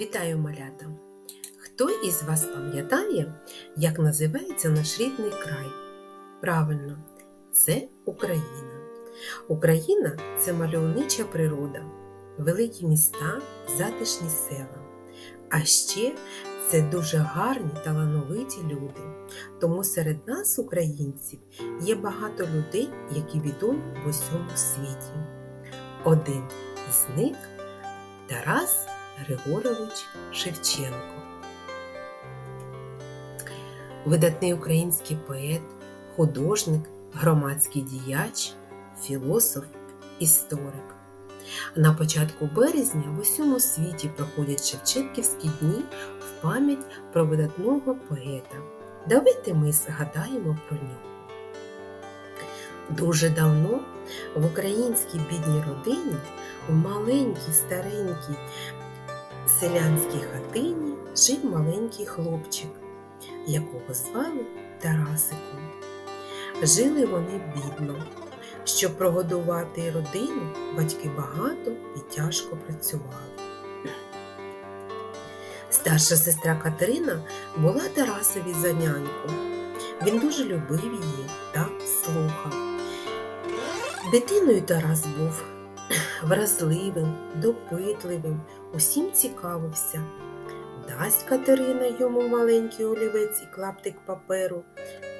Вітаю малята! Хто із вас пам'ятає, як називається наш рідний край? Правильно, це Україна. Україна це мальовнича природа, великі міста, затишні села. А ще це дуже гарні талановиті люди. Тому серед нас, українців, є багато людей, які відомі в усьому світі. Один із них Тарас Григорович Шевченко. Видатний український поет, художник, громадський діяч, філософ, історик. На початку березня в усьому світі проходять Шевченківські дні в пам'ять про видатного поета. Давайте ми згадаємо про нього. Дуже давно в українській бідній родині в маленькій старенькій селянській хатині жив маленький хлопчик, якого звали Тарасиком. Жили вони бідно. Щоб прогодувати родину, батьки багато і тяжко працювали. Старша сестра Катерина була Тарасові за няньку. Він дуже любив її та слухав. Дитиною Тарас був вразливим, допитливим, усім цікавився. Дасть Катерина йому маленький олівець і клаптик паперу,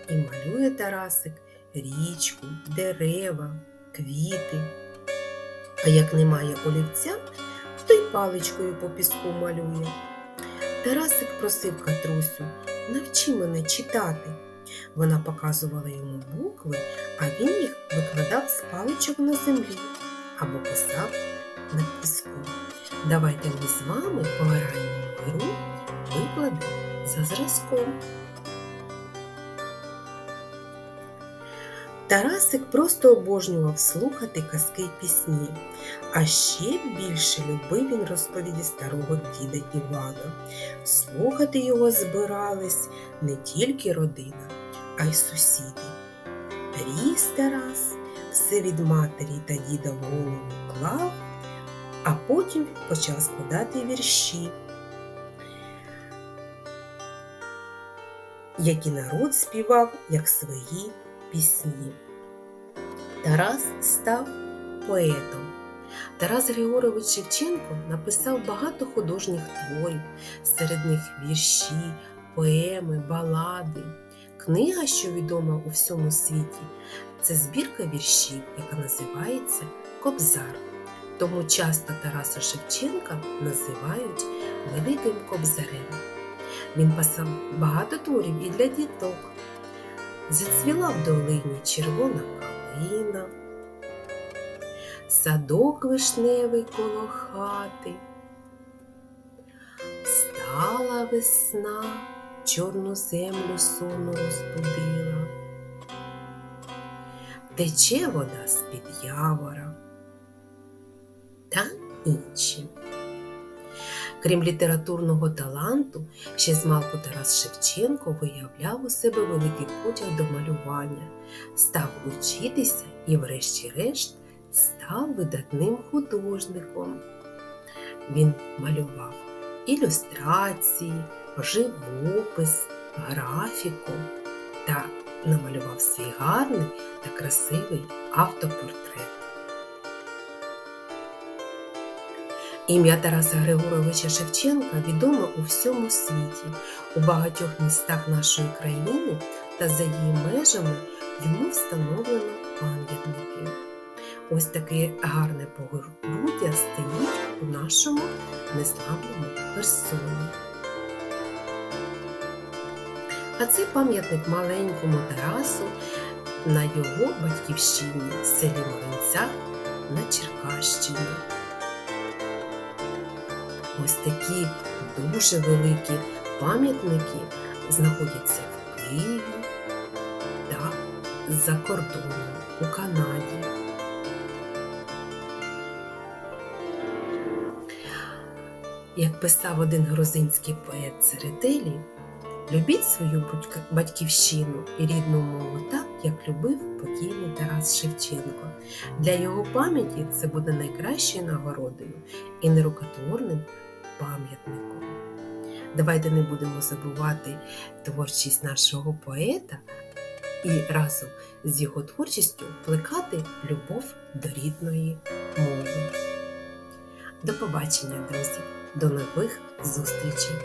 і малює Тарасик річку, дерева, квіти. А як немає олівця, то й паличкою по піску малює. Тарасик просив Катрусю, навчи мене читати. Вона показувала йому букви, а він їх викладав з паличок на землі або писав на піску. Давайте ми з вами пограємо в гру виклади за зразком. Тарасик просто обожнював слухати казки й пісні, а ще більше любив він розповіді старого діда Івана. Слухати його збирались не тільки родина, а й сусіди. Ріс Тарас все від матері та діда в голову клав, а потім почав складати вірші, які народ співав як свої пісні. Тарас став поетом. Тарас Григорович Шевченко написав багато художніх творів, серед них вірші, поеми, балади. Книга, що відома у всьому світі, це збірка віршів, яка називається Кобзар. Тому часто Тараса Шевченка називають Великим Кобзарем. Він писав багато творів і для діток. Зацвіла в долині червона калина, садок вишневий коло хати, Встала весна, чорну землю сонну розбудила, тече вода з-під явора та інші. Крім літературного таланту, ще змалку Тарас Шевченко виявляв у себе великий потяг до малювання, став учитися і, врешті-решт, став видатним художником. Він малював ілюстрації, живопис, графіку та намалював свій гарний та красивий автопортрет. Ім'я Тараса Григоровича Шевченка відомо у всьому світі, у багатьох містах нашої країни та за її межами йому встановлено пам'ятники. Ось таке гарне погорбуття стоїть у нашому незламному персоні. А це пам'ятник маленькому Тарасу на його батьківщині в селі Моринцях на Черкащині. Ось такі дуже великі пам'ятники знаходяться в Києві та за кордоном у Канаді. Як писав один грузинський поет Церетелі, любіть свою батьківщину і рідну мову так, як любив покійний Тарас Шевченко. Для його пам'яті це буде найкращою нагородою і нерукотворним пам'ятником. Давайте не будемо забувати творчість нашого поета і разом з його творчістю плекати любов до рідної мови. До побачення, друзі! До нових зустрічей!